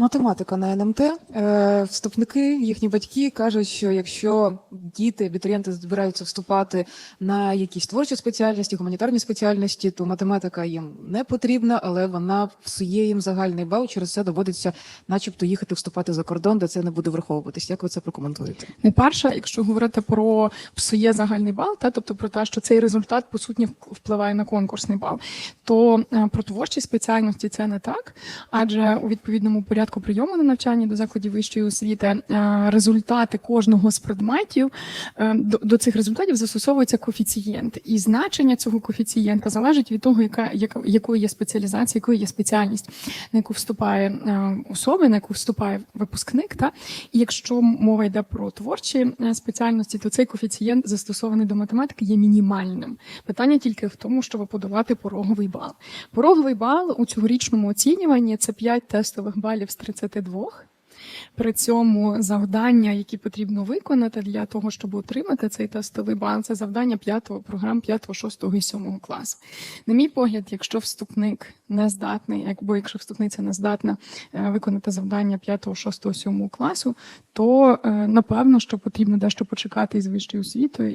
Математика на НМТ. Е, Вступники, їхні батьки кажуть, що якщо діти, абітурієнти збираються вступати на якісь творчі спеціальності, гуманітарні спеціальності, то математика їм не потрібна, але вона псує їм загальний бал. Через це доводиться, начебто, їхати вступати за кордон, де це не буде враховуватись. Як ви це прокоментуєте? Найперше, якщо говорити про псує загальний бал, та тобто про те, що цей результат по суті впливає на конкурсний бал, то е, про творчі спеціальності це не так, адже у відповідному порядку прийому на навчання до закладів вищої освіти е, результати кожного з предметів е, до, цих результатів застосовується коефіцієнт, і значення цього коефіцієнта залежить від того, яка, якою є спеціалізація, якою є спеціальність, на яку вступає е, особа, на яку вступає випускник. Та і якщо мова йде про творчі спеціальності, то цей коефіцієнт застосований до математики є мінімальним. Питання тільки в тому, щоб подолати пороговий бал. Пороговий бал у цьогорічному оцінюванні це 5 тестових балів з 32. При цьому завдання, які потрібно виконати для того, щоб отримати цей тестовий бал, це завдання п'ятого програм 5, 6 і 7 класу. На мій погляд, якщо вступник не здатний, або якщо вступниця не здатна е, виконати завдання 5, 6, 7 класу, то е, напевно, що потрібно дещо почекати із вищою освітою